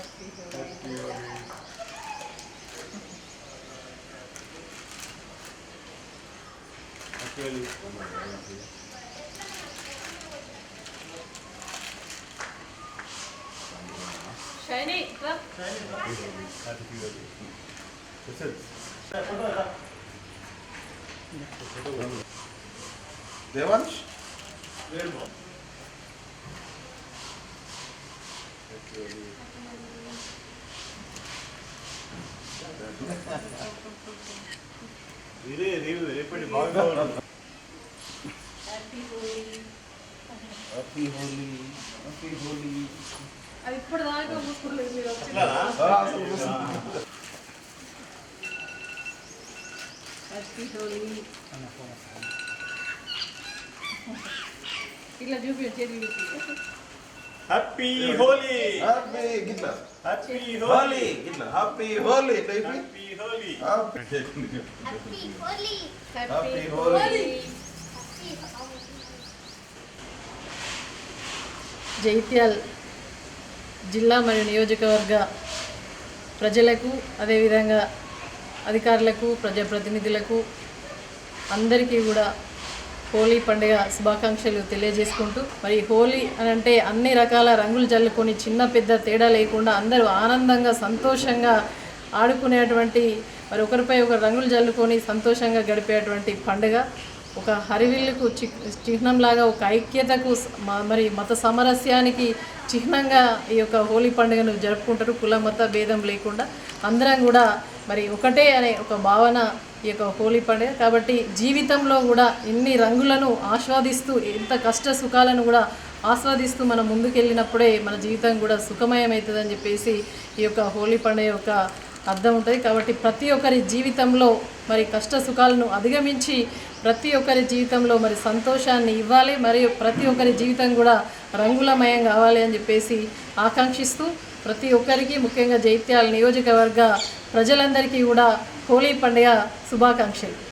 Happy Holi happy Holi Shiny రా happy Holi Devansh happy Holi ఇదే రేపు రేపటి బాగా happy Holi happy Holi happy Holi అది ఇప్పుడు దాకా మూసుకోలేదు మీరు వచ్చింది ఇట్లా హ్యాపీ హోలీ హ్యాపీ గిట్లా హ్యాపీ హోలీ హోలీ గిట్లా happy Holi happy Holi happy Happy Holi. Happy Holi. Happy Holi. జైత్యాల్ జిల్లా మరియు నియోజకవర్గ ప్రజలకు అదేవిధంగా అధికారులకు ప్రజాప్రతినిధులకు అందరికీ కూడా హోలీ పండుగ శుభాకాంక్షలు తెలియజేసుకుంటూ మరి హోలీ అని అంటే అన్ని రకాల రంగులు జల్లుకొని చిన్న పెద్ద తేడా లేకుండా అందరూ ఆనందంగా సంతోషంగా ఆడుకునేటువంటి మరి ఒకరిపై ఒకరు రంగులు జల్లుకొని సంతోషంగా గడిపేటువంటి పండుగ. ఒక హరివిల్లుకు చి చిహ్నంలాగా ఒక ఐక్యతకు మ- మరి మత సామరస్యానికి చిహ్నంగా ఈ యొక్క హోలీ పండుగను జరుపుకుంటారు. కుల మత భేదం లేకుండా అందరం కూడా మరి ఒకటే అనే ఒక భావన ఈ యొక్క హోలీ పండుగ. కాబట్టి జీవితంలో కూడా ఇన్ని రంగులను ఆస్వాదిస్తూ ఎంత కష్ట సుఖాలను కూడా ఆస్వాదిస్తూ మనం ముందుకెళ్ళినప్పుడే మన జీవితం కూడా సుఖమయమవుతుందని చెప్పేసి ఈ యొక్క హోలీ పండుగ యొక్క అర్థం ఉంటుంది. కాబట్టి ప్రతి ఒక్కరి జీవితంలో మరి కష్ట సుఖాలను అధిగమించి ప్రతి ఒక్కరి జీవితంలో మరి సంతోషాన్ని ఇవ్వాలి. మరియు ప్రతి ఒక్కరి జీవితం కూడా రంగులమయం కావాలి అని చెప్పేసి ఆకాంక్షిస్తూ ప్రతి ఒక్కరికి ముఖ్యంగా జైత్యాల నియోజకవర్గ ప్రజలందరికీ కూడా హోలీ పండుగ శుభాకాంక్షలు.